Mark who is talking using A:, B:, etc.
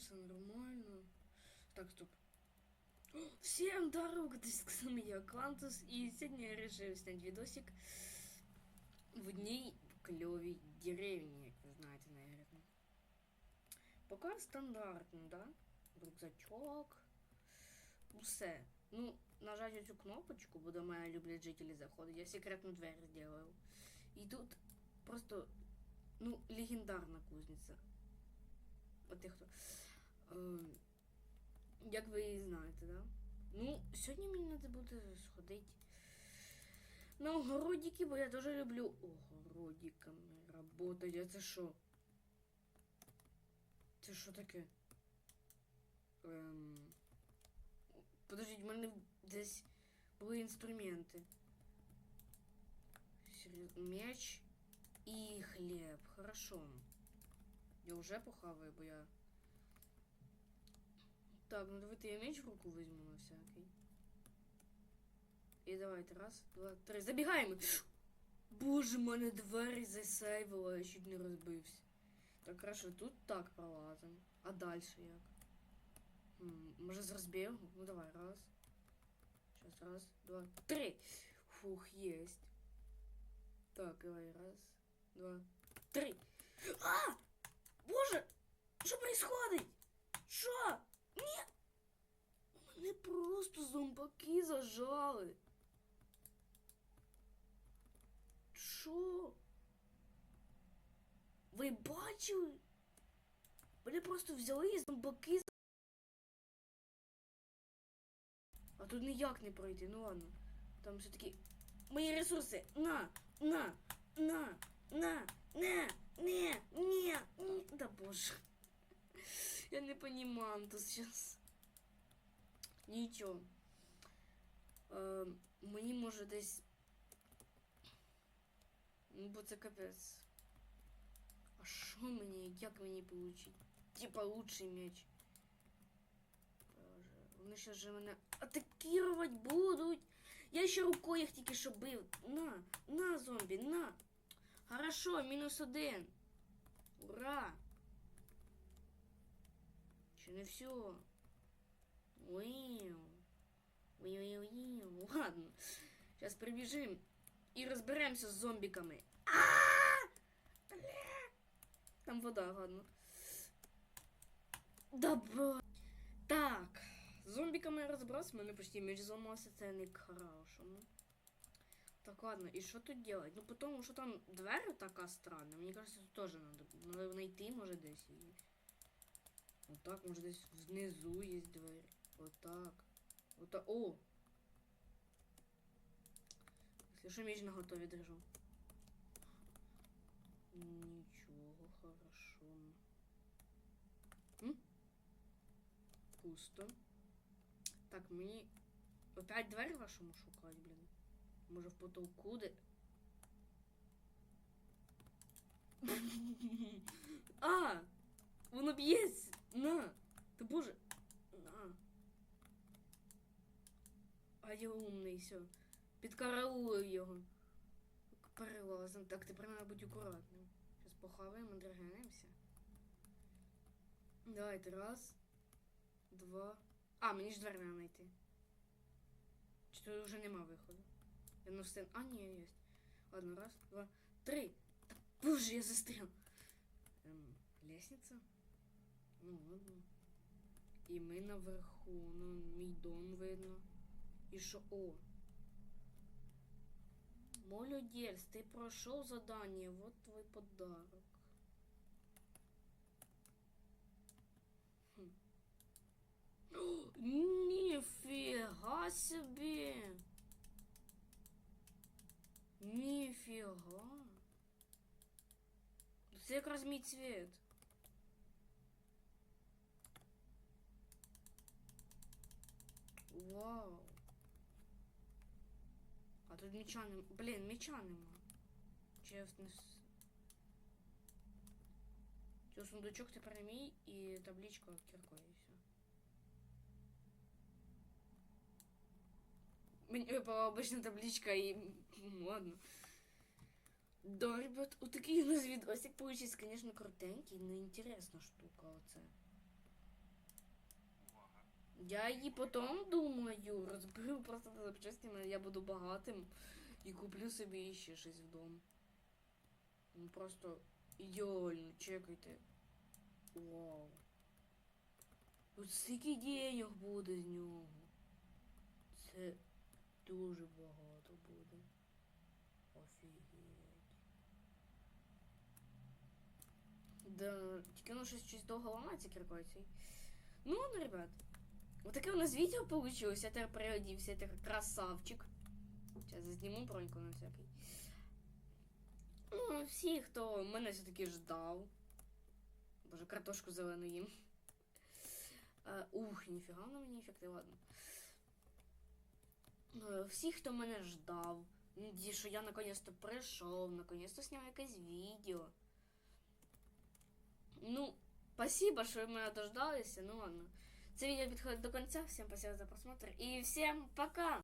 A: все нормально. Так, стоп. Всем здорово, с вами я, Клантус, и сегодня я решил снять видосик в деревні, як ви знаєте, наверное. Пока стандартно, да? Рюкзачок. Усе. Ну, нажать цю кнопочку, бо до мене люблять жителі заходить. Я секретну двері зробив. І тут просто, ну, легендарна кузниця. От хто. Як ви її знаєте, да? Ну, сьогодні мені треба буде сходити на огородики, бо я дуже люблю огородиками работать. А це що? Це що таке? Ем... Подождіть, в мене десь були інструменти. Серйозно, Меч і хліб. Хорошо. Я вже похаваю, бо я. Так, ну давайте я меч в руку візьму на всякий. І давайте, раз, два, три. Забігаємо! Боже, мене двері засейвило, я чуть не розбився. Так, хорошо, тут так пролазимо. А далі як? М, Може з розбігу? Ну давай, раз. Сейчас, раз, два, три. Фух, есть. Так, давай, раз, два, три. А! Боже! Що происходить? Що? Ні! Мене просто зомбаки зажали. Що? Ви бачили? Мене просто взяли і зомбаки. А тут ніяк не пройти, ну ладно. Там все-таки мої ресурси. На! На! На! На! На! Не! Не! Не! Да боже. Я не понимаю тут сейчас. Нічого. Е, мені може десь. Ну, бо це капець. А що мені? Як мені получить? Типа лучший меч. Вони ще же мене атакувати будуть. Я ще рукою їх тільки що бив. На, на, зомбі, на. Хорошо, мінус один. Ура! Ще не все. Уиу. Уиу-уиу. Ладно. Сейчас прибежим и разберемся с зомбиками. А! Бля! Там вода, ладно. Да бо. Так. З зомбиками розбрався, мене почти меч зламався, це не к-хорошому. Так, ладно, і що тут делать? Ну, потому що там дверь така странна. Мені кажется, тут теж надо, надо знайти, може, десь її. Отак, може десь внизу є двері. Отак. Отак. О! Якщо що, меч на готові держу. Нічого, хорошо. М? Пусто. Так, мені... Опять двері вашому шукати, блін. Може в потолку де. а! Воно б'ється! На! Та боже! На! А я умний, все. Підкараулив його. Перелазим. Так, тепер треба бути акуратним. Зараз похаваємо, драгенемося. Давайте, раз, два. А, мені ж двері треба знайти. Чи тут вже нема виходу? Я на встиг. А, ні, є. Ладно, раз, два, три. Та боже, я застрял. Ем, лестниця? Ну ладно. І ми наверху, ну, мій дом видно. І що? О. Молодець, ти пройшов задання, вот твой подарок. Хм. О, Ніфіга собі! Ніфіга. Це якраз мій цвіт. Вау. А тут меча нема. Блін, меча нема. Чесно. с- Цю сундучок тепер мій і табличка кіркою і все. Мені випала обична табличка і. м, Ладно. Да, ребят, вот такий у нас відосик получився, конечно, крутенький, но интересна штука оце. Я її потім думаю, розберу просто на запчастини, я буду багатим і куплю собі ще щось вдома. Ну просто ідеально, чекайте. Вау. Тут стільки денег буде з нього. Це дуже багато буде. Офігеть. Да, тільки ну щось щось довго ламається. Ну ладно, ребят. Вот таке у нас відео получилось. Я тепер переодівся, я тепер красавчик. Сейчас зазніму броньку на всякий. Ну, всі, хто мене все-таки ждав. Боже, картошку зелену їм. Е, ух, ніфіга на мені ефекти, ладно. Е, Всі, хто мене ждав, надіюсь, що я наконец-то прийшов, наконец-то зняв якесь відео. Ну, спасибо, що ви мене дождалися. Ну ладно. Це відео підходить до кінця. Всім спасибо за просмотр. І всім пока!